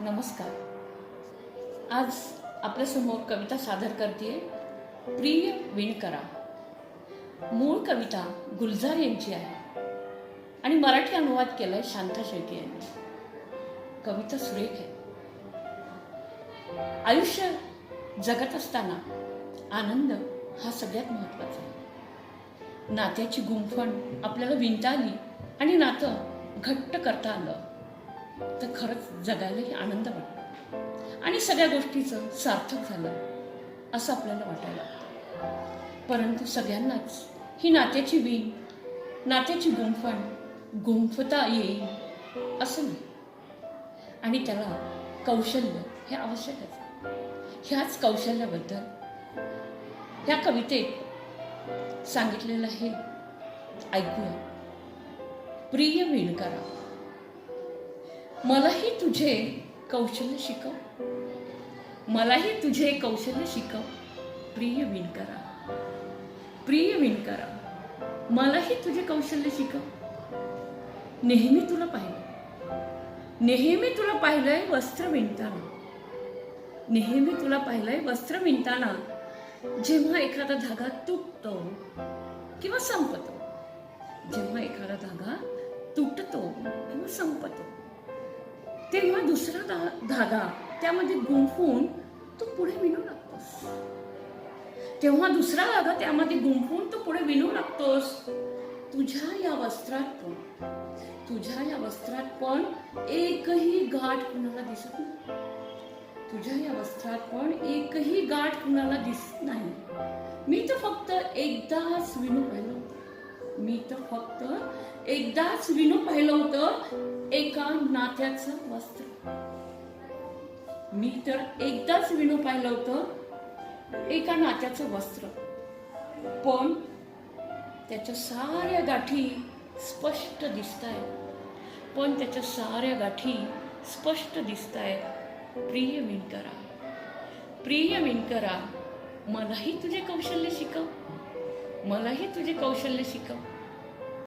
नमस्कार. आज आपल्यासमोर कविता सादर करते प्रिय विणकरा. मूळ कविता गुलजार यांची आहे आणि मराठी अनुवाद केलाय शांता शेळके यांनी. कविता सुरेख आहे. आयुष्य जगत असताना आनंद हा सगळ्यात महत्त्वाचा आहे. नात्याची गुंफण आपल्याला विणता आली आणि नातं घट्ट करता आलं. तर खरंच जगायलाही आनंद वाटतो. आणि सगळ्या गोष्टीचं सार्थक झालं असं आपल्याला वाटायला लागतं. परंतु सगळ्यांनाच ही नात्याची वीण नात्याची गुंफण गुंफता येईल असं नाही. आणि त्याला कौशल्य हे आवश्यकच आहे. ह्याच कौशल्याबद्दल ह्या कवितेत सांगितलेलं हे ऐकूया. प्रिय विणकरा मलाही तुझे कौशल्य शिकव. मलाही तुझे कौशल्य शिकव. प्रिय विणकरा. प्रिय विणकरा मलाही तुझे कौशल्य शिकव. नेहमी तुला पाहिलं. नेहमी तुला पाहिलंय वस्त्र विणताना. नेहमी तुला पाहिलंय वस्त्र विणताना जेव्हा एखादा धागा तुटतो किंवा संपतो जेव्हा एखादा धागा तेव्हा दुसरा धागा त्यामध्ये गुंफून तो पुढे विणू लागतोस. तेव्हा दुसरा धागा त्यामध्ये गुंफून तो पुढे विणू लागतोस. तुझ्या या वस्त्रात पण तुझ्या या वस्त्रात पण एकही गाठ कुणाला दिसत नाही. तुझ्या या वस्त्रात पण एकही गाठ कुणाला दिसत नाही. मी तर फक्त एकदाच विणू फक्त एकदाच विनू पाहिलं होतं एका नात्याचं वस्त्र. मी तर एकदाच विनू पाहिलं होतं एका नात्याचं वस्त्र. पण त्याच्या साऱ्या गाठी स्पष्ट दिसत आहेत पण त्याच्या साऱ्या गाठी स्पष्ट दिसत आहेत प्रिय विणकरा प्रिय विणकरा मलाही तुझे कौशल्य शिकव. मलाही तुझे कौशल्य शिकव.